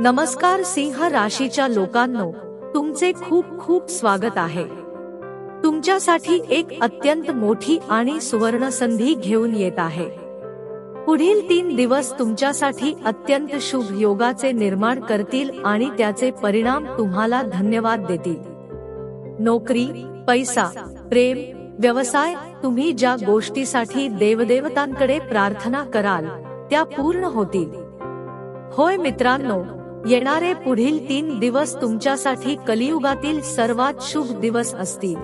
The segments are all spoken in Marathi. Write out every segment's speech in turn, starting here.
नमस्कार सिंह राशीच्या लोकांनो तुमचे खूप खूप स्वागत आहे. तुमच्यासाठी एक अत्यंत मोठी आणि सुवर्ण संधी घेऊन येत आहे. पुढील तीन दिवस तुमच्यासाठी अत्यंत शुभ योगाचे निर्माण करतील आणि त्याचे परिणाम तुम्हाला धन्यवाद देतील. नोकरी पैसा प्रेम व्यवसाय तुम्ही ज्या गोष्टीसाठी देवदेवतांकडे प्रार्थना कराल त्या पूर्ण होतील. होय मित्रांनो येणारे पुढील तीन दिवस तुमच्यासाठी कलियुगातील सर्वात शुभ दिवस असतील.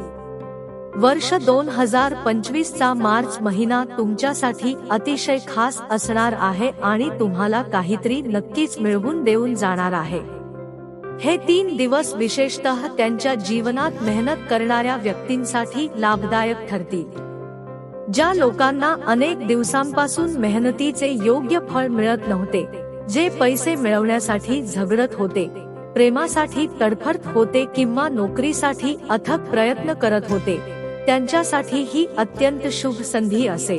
वर्ष दोन हजार पंचवीस चा मार्च महिना तुमच्यासाठी अतिशय खास असणार आहे आणि तुम्हाला काहीतरी नक्कीच मिळवून देऊन जाणार आहे. हे तीन दिवस विशेषतः त्यांच्या जीवनात मेहनत करणाऱ्या व्यक्तींसाठी लाभदायक ठरतील. ज्या लोकांना अनेक दिवसांपासून मेहनतीचे योग्य फळ मिळत नव्हते जे पैसे मिळवण्यासाठी झगडत होते प्रेमासाठी तडफडत होते किंवा नोकरीसाठी अथक प्रयत्न करत होते त्यांच्यासाठी ही अत्यंत शुभ संधी असे.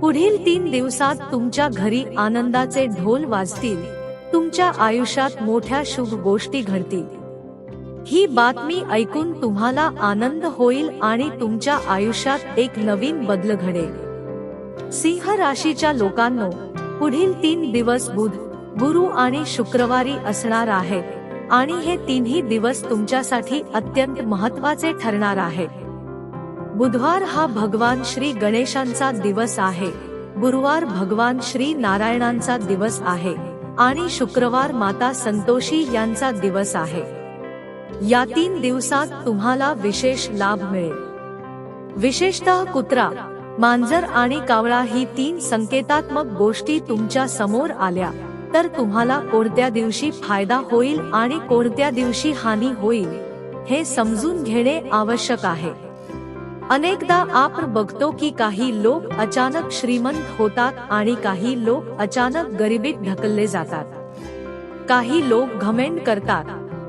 पुढील तीन दिवसात तुमच्या घरी आनंदाचे ढोल वाजतील तुमच्या आयुष्यात मोठ्या शुभ गोष्टी घडतील. ही बातमी ऐकून तुम्हाला आनंद होईल आणि तुमच्या आयुष्यात एक नवीन बदल घडेल. सिंह राशीच्या लोकांनो पुढील तीन दिवस बुध गुरु आणि शुक्रवारी असणार आहे. आणि हे तिन्ही दिवस तुमच्यासाठी अत्यंत महत्त्वाचे ठरणार आहे. बुधवार हा भगवान श्री गणेशांचा दिवस आहे. गुरुवार भगवान श्री नारायणांचा दिवस आहे. आणि शुक्रवार माता संतोषी यांचा दिवस आहे. या तीन दिवसात तुम्हाला विशेष लाभ मिळेल. विशेषतः कुत्रा मांजर आणि कावळा ही तीन संकेतात्मक गोष्टी तुमच्यासमोर आल्या. तर तुम्हाला कोणत्या दिवशी फायदा होईल आणि कोणत्या दिवशी हानी होईल हे समजून घेणे आवश्यक आहे. अनेकदा आपण बघतो की काही लोक अचानक श्रीमंत होतात आणि काही लोक अचानक गरिबीत ढकलले जातात. काही लोक घमेंड करतात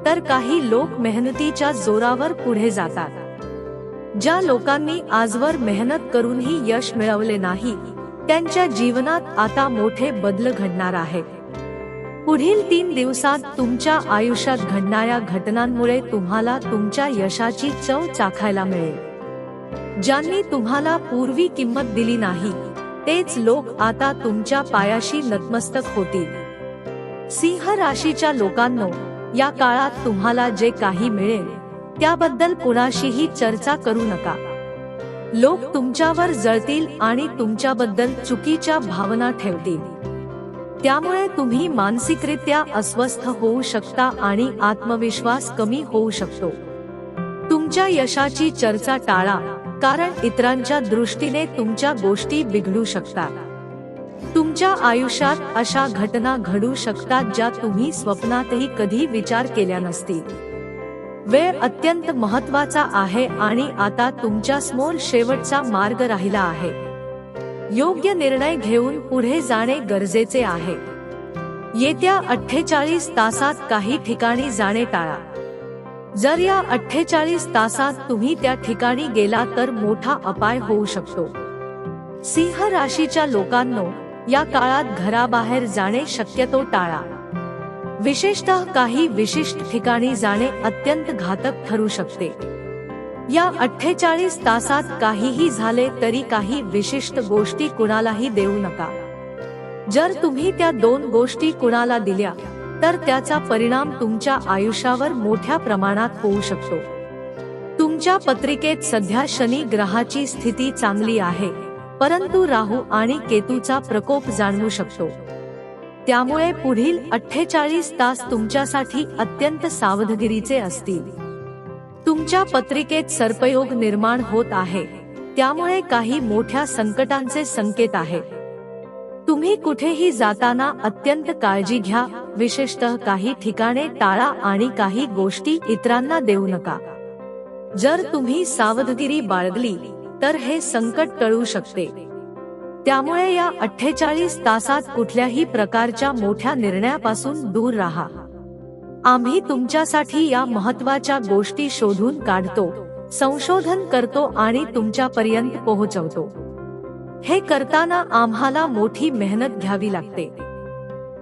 तर काही लोक मेहनतीच्या जोरावर पुढे जातात. ज्या लोकांनी आजवर मेहनत करूनही यश मिळवले नाही त्यांच्या जीवनात आता मोठे बदल घडणार आहे पुढील तीन दिवसात तुमच्या आयुष्यात घडणाऱ्या घटनांमुळे तुम्हाला तुमच्या यशाची चव चाखायला मिळेल. ज्यांनी तुम्हाला पूर्वी किंमत दिली नाही तेच लोक आता तुमच्या पायाशी नतमस्तक होतील. सिंह राशीच्या लोकांनो या काळात तुम्हाला जे काही मिळेल त्याबद्दल कुणाशीही चर्चा करू नका. लोक तुमच्यावर जळतील आणि तुमच्याबद्दल चुकीच्या भावना ठेवतील. त्यामुळे तुम्ही मानसिकरित्या अस्वस्थ होऊ शकता आणि आत्मविश्वास कमी होऊ शकतो. तुमच्या यशाची चर्चा टाळा कारण इतरांच्या दृष्टीने तुमच्या गोष्टी बिघडू शकतात. तुमच्या आयुष्यात अशा घटना घडू शकतात ज्या तुम्ही स्वप्नातही कधी विचार केल्या नसतील. वेळ अत्यंत महत्त्वाचा आहे आणि आता तुमच्यासमोर शेवटचा मार्ग राहिला आहे. योग्य निर्णय घेऊन पुढे जाणे गरजेचे आहे. येत्या अठ्ठेचाळीस तासात काही ठिकाणी जाणे टाळा. जर या अठ्ठेचाळीस तासात तुम्ही त्या ठिकाणी गेला तर मोठा अपाय होऊ शकतो. सिंह राशीच्या लोकांनो या काळात घराबाहेर जाणे शक्यतो टाळा. विशेषतः काही विशिष्ट ठिकाणी जाणे अत्यंत घातक ठरू शकते. या अठ्ठेचाळीस तासात काहीही झाले तरी काही विशिष्ट गोष्टी कुणालाही देऊ नका. जर तुम्ही त्या दोन गोष्टी कुणाला दिल्या तर त्याचा परिणाम तुमच्या आयुष्यावर मोठ्या प्रमाणात होऊ शकतो. तुमच्या पत्रिकेत सध्या शनी ग्रहाची स्थिती चांगली आहे परंतु राहू आणि केतूचा प्रकोप जाणवू शकतो. त्यामुळे पुढील अठ्ठेचाळीस तास तुमच्यासाठी अत्यंत सावधगिरीचे असतील. तुमच्या पत्रिकेत सर्पयोग निर्माण होत आहे. त्यामुळे काही मोठ्या संकटांचे संकेत आहेत तुम्ही कुठेही जाताना अत्यंत काळजी घ्या विशेषतः काही ठिकाणे टाळा आणि काही गोष्टी इतरांना देऊ नका. जर तुम्ही सावधगिरी बाळगली तर हे संकट टळू शकते. त्यामुळे या अठ्ठेचाळीस तासात कुठल्याही प्रकारच्या मोठ्या निर्णयापासून दूर राहा. आम्ही तुमच्यासाठी या महत्त्वाच्या गोष्टी शोधून काढतो संशोधन करतो आणि तुमच्यापर्यंत पोहोचवतो. हे करताना आम्हाला मोठी मेहनत घ्यावी लागते.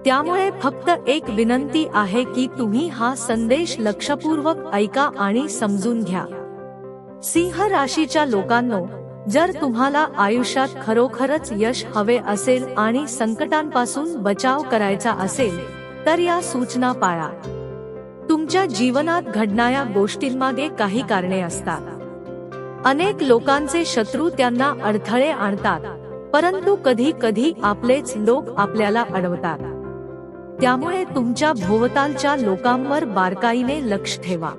त्यामुळे फक्त एक विनंती आहे की तुम्ही हा संदेश लक्षपूर्वक ऐका आणि समजून घ्या. सिंह राशीच्या लोकांनो जर तुम्हाला आयुष्यात खरोखरच यश हवे असेल आणि संकटांपासून बचाव करायचा असेल तर या सूचना पाळा. तुमच्या जीवनात घडणाऱ्या गोष्टींमागे काही कारणे असतात. अनेक लोकांचे शत्रू त्यांना अडथळे आणतात परंतु कधी कधी आपलेच लोक आपल्याला अडवतात. त्यामुळे तुमच्या भोवतालच्या लोकांवर बारकाईने लक्ष ठेवा.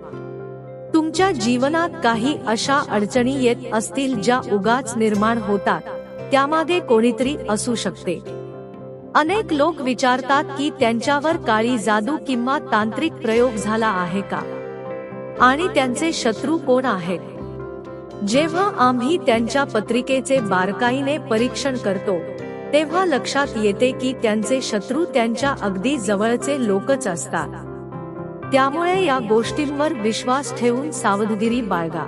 तुमच्या जीवनात काही अशा अडचणी येत असतील ज्या उगाच निर्माण होतात त्यामागे कोणीतरी असू शकते. अनेक लोक विचारतात की त्यांच्यावर काळी जादू किंवा तांत्रिक प्रयोग झाला आहे का? आणि त्यांचे शत्रू कोण आहेत? जेव्हा आम्ही त्यांच्या पत्रिकेचे बारकाईने परीक्षण करतो तेव्हा लक्षात येते की त्यांचे शत्रू त्यांच्या अगदी जवळचे लोकच असतात. त्यामुळे या गोष्टींवर विश्वास ठेवून सावधगिरी बाळगा.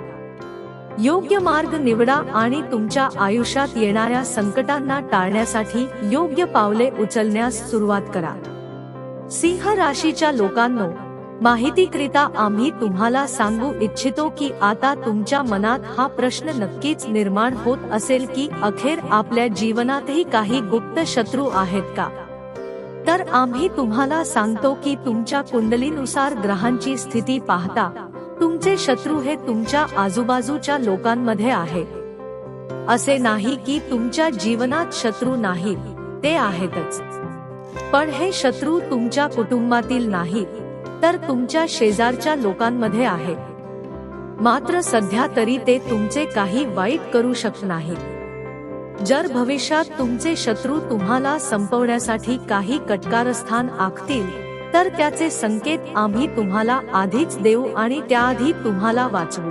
योग्य मार्ग निवडा आणि तुमच्या आयुष्यात येणाऱ्या संकटांना टाळण्यासाठी योग्य पावले उचलण्यास सुरुवात करा. सिंह राशीच्या लोकांनो माहितीकरिता आम्ही तुम्हाला सांगू इच्छितो की आता तुमच्या मनात हा प्रश्न नक्कीच निर्माण होत असेल की अखेर आपल्या जीवनातही काही गुप्त शत्रू आहेत का? तर आम्ही तुम्हाला सांगतो की तुमच्या कुंडलीनुसार ग्रहांची स्थिती पाहता. तुमचे शत्रू हे तुमच्या आजूबाजूच्या लोकांमध्ये आहे. असे नाही की तुमच्या जीवनात शत्रू नाहीत ते आहेतच. पण हे शत्रू तुमच्या कुटुंबातील नाही तर तुमच्या शेजारच्या लोकांमध्ये आहे. मात्र सध्या तरी ते तुमचे काही वाईट करू शकत नाहीत जर भविष्यात तुमचे शत्रू तुम्हाला संपवण्यासाठी काही कटकारस्थान आखतील तर त्याचे संकेत आम्ही तुम्हाला आधीच देऊ आणि त्याआधी तुम्हाला वाचवू.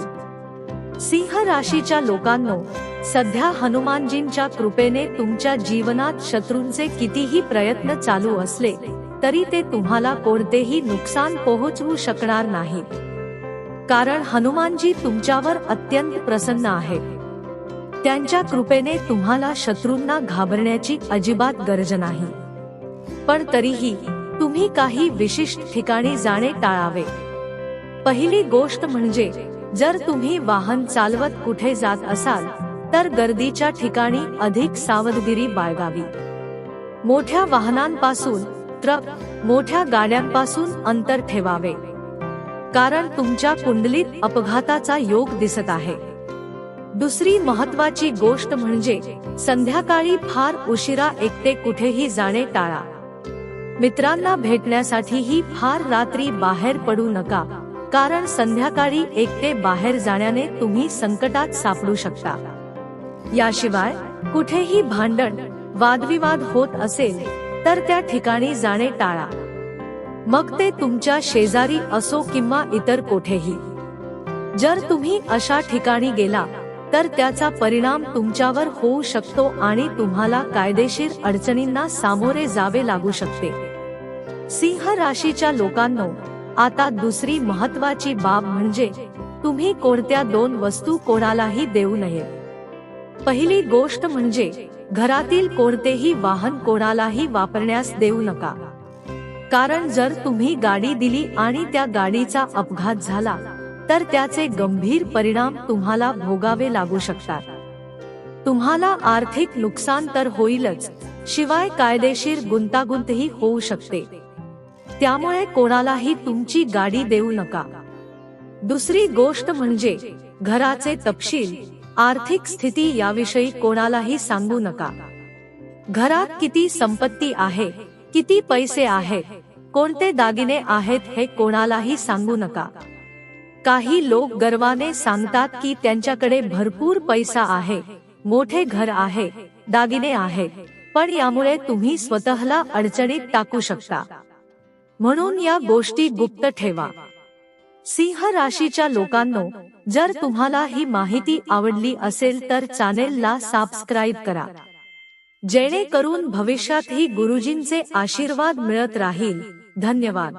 सिंह राशीच्या लोकांनो सध्या हनुमानजींच्या कृपेने तुमच्या जीवनात शत्रूंचे कितीही प्रयत्न चालू असले तरी ते तुम्हाला कोणतेही नुकसान पोहोचवू शकणार नाही कारण हनुमानजी तुमच्यावर अत्यंत प्रसन्न आहेत. त्यांच्या कृपेने तुम्हाला शत्रूंना घाबरण्याची अजिबात गरज नाही. पण तरीही तुम्ही काही विशिष्ट ठिकाणी जाणे टाळावे. पहिली गोष्ट म्हणजे जर तुम्ही वाहन चालवत कुठे जात असाल तर गर्दीच्या ठिकाणी अधिक सावधगिरी बाळगावी. मोठ्या वाहनांपासून ट्रक मोठ्या गाड्यांपासून अंतर ठेवावे. कारण तुमच्या कुंडलीत अपघाताचा योग दिसत आहे. दुसरी महत्वाची गोष्ट म्हणजे संध्याकाळी फार उशिरा एकटे कुठेही जाणे टाळा. मित्रांना भेटण्यासाठीही फार रात्री बाहेर पडू नका कारण संध्याकाळी एकटे बाहेर जाण्याने तुम्ही संकटात सापडू शकता. याशिवाय कुठेही भांडण वादविवाद होत असेल तर त्या ठिकाणी जाणे टाळा. मग ते तुमच्या शेजारी असो किंवा इतर कोठेही. जर तुम्ही अशा ठिकाणी गेला तर त्याचा परिणाम तुमच्यावर होऊ शकतो आणि तुम्हाला कायदेशीर अडचणींना सामोरे जावे लागू शकते. सिंह राशीच्या लोकांनो आता दुसरी महत्वाची बाब म्हणजे तुम्ही कोणत्या दोन वस्तू कोणालाही देऊ नये. पहिली गोष्ट म्हणजे घरातील कोणतेही वाहन कोणालाही वापरण्यास देऊ नका. कारण जर तुम्ही गाडी दिली आणि त्या गाडीचा अपघात झाला तर त्याचे गंभीर परिणाम तुम्हाला भोगावे लागू शकतात. तुम्हाला आर्थिक नुकसान तर होईलच शिवाय कायदेशीर गुंतागुंतही होऊ शकते. त्यामुळे कोणालाही तुमची गाडी देऊ नका. दुसरी गोष्ट म्हणजे घराचे तपशील आर्थिक स्थिती याविषयी कोणालाही सांगू नका. घरात किती संपत्ती आहे किती पैसे आहेत कोणते दागिने आहेत हे कोणालाही सांगू नका. काही लोक गर्वाने सांगतात की त्यांच्याकडे भरपूर पैसा आहे मोठे घर आहे दागिने आहेत पण यामुळे तुम्ही स्वतःला अडचणीत टाकू शकता. म्हणून या गोष्टी गुप्त ठेवा. सिंह राशीच्या लोकांनो जर तुम्हाला ही माहिती आवडली असेल तर चॅनेलला सबस्क्राईब करा. जेणेकरून भविष्यातही गुरुजींचे आशीर्वाद मिळत राहील. धन्यवाद.